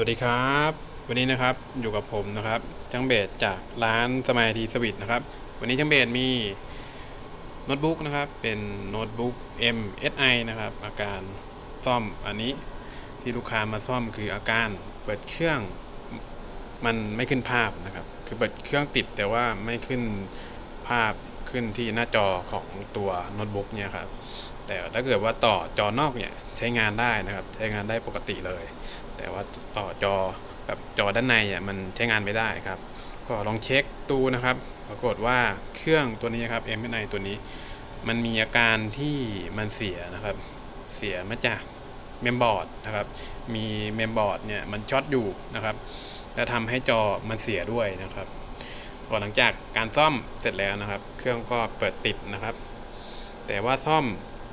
สวัสดีครับ วันนี้นะครับอยู่กับผมนะครับจังเบดจากร้านสมายทีสวิตนะครับ วันนี้จังเบดมีโน้ตบุ๊กนะครับ เป็นโน้ตบุ๊ก MSI นะครับ อาการซ่อมอันนี้ที่ลูกค้ามาซ่อมคืออาการเปิดเครื่องมันไม่ขึ้นภาพนะครับ คือเปิดเครื่องติดแต่ว่าไม่ขึ้นภาพขึ้นที่หน้าจอของตัวโน้ตบุ๊กเนี่ยครับ แต่ถ้าเกิดว่าต่อจอนอกเนี่ยใช้งานได้นะครับ ใช้งานได้ปกติเลย แต่ว่าต่อจอแบบจอด้านในอะมันใช้งานไม่ได้ครับ ก็ลองเช็คดูนะครับ ปรากฏว่าเครื่องตัวนี้ครับ MSI ตัวนี้ มันมีอาการที่มันเสียนะครับ เสียมาจากเมมบอร์ดนะครับ มีเมมบอร์ดเนี่ยมันช็อตอยู่นะครับ และทำให้จอมันเสียด้วยนะครับพอหลังจากการซ่อมเสร็จแล้วนะครับ เครื่องก็เปิดติดนะครับ แต่ว่าซ่อม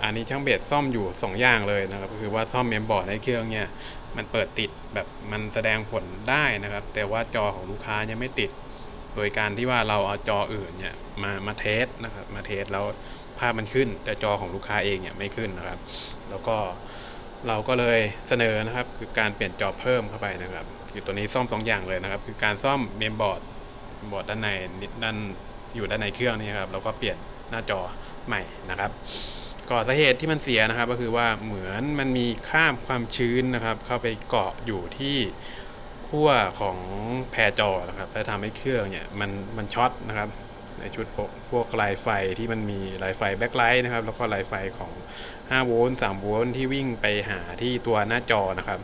อันนี้ช่างเบสซ่อมอยู่ 2 อย่างเลยนะครับก็คือว่าซ่อมเมมบอร์ดในเครื่องเนี่ยมันเปิดติดแบบมันแสดงผลได้นะครับ แต่ว่าจอของลูกค้ายังไม่ติด โดยการที่ว่าเราเอาจออื่นเนี่ยมามาเทสนะครับมาเทสแล้วภาพมันขึ้น แต่จอของลูกค้าเองเนี่ยไม่ขึ้นนะครับ แล้วก็เราก็เลยเสนอนะครับ คือการเปลี่ยนจอเพิ่มเข้าไปนะครับ คือตัวนี้ซ่อมสองอย่างเลยนะครับ คือการซ่อมเมมบอร์ดบอร์ดด้านในนิดด้านอยู่ด้านในเครื่องนี่ครับแล้วก็เปลี่ยนหน้าจอใหม่นะครับ ก็สาเหตุที่มันเสียนะครับ ก็คือว่าเหมือนมันมีข้ามความชื้นนะครับ เข้าไปเกาะอยู่ที่ขั้วของแพรจอนะครับและทำให้เครื่องเนี่ยมันมันช็อตนะครับ ในชุดพวกพวกลายไฟที่มันมีลายไฟแบ็คไลท์นะครับ แล้วก็ลายไฟของ5โวลต์3โวลต์ที่วิ่งไปหาที่ตัวหน้าจอนะครับ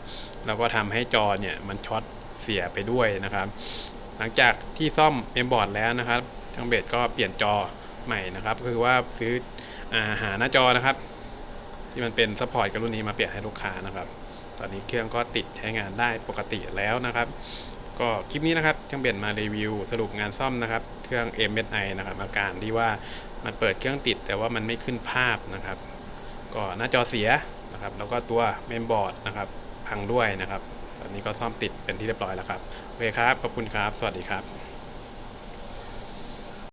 แล้วก็ทำให้จอเนี่ยมันช็อตเสียไปด้วยนะครับ หลังจากที่ซ่อมเมมบอร์ดแล้วนะครับทางเบสก็เปลี่ยนจอใหม่นะครับ คือว่าซื้อ หาหน้าจอนะครับ ที่มันเป็นซัพพอร์ตกับรุ่นนี้มาเปลี่ยนให้ลูกค้านะครับ ตอนนี้เครื่องก็ติดใช้งานได้ปกติแล้วนะครับ ก็คลิปนี้นะครับช่างเบสมารีวิว สรุปงานซ่อมนะครับ เครื่อง MSI นะครับอาการที่ว่ามันเปิดเครื่องติดแต่ว่ามันไม่ขึ้นภาพนะครับ ก็หน้าจอเสียนะครับ แล้วก็ตัวเมมบอร์ดนะครับพังด้วยนะครับ ตอนนี้ก็ซ่อมติดเป็นที่เรียบร้อยแล้วครับโอเคครับขอบคุณครับ สวัสดีครับ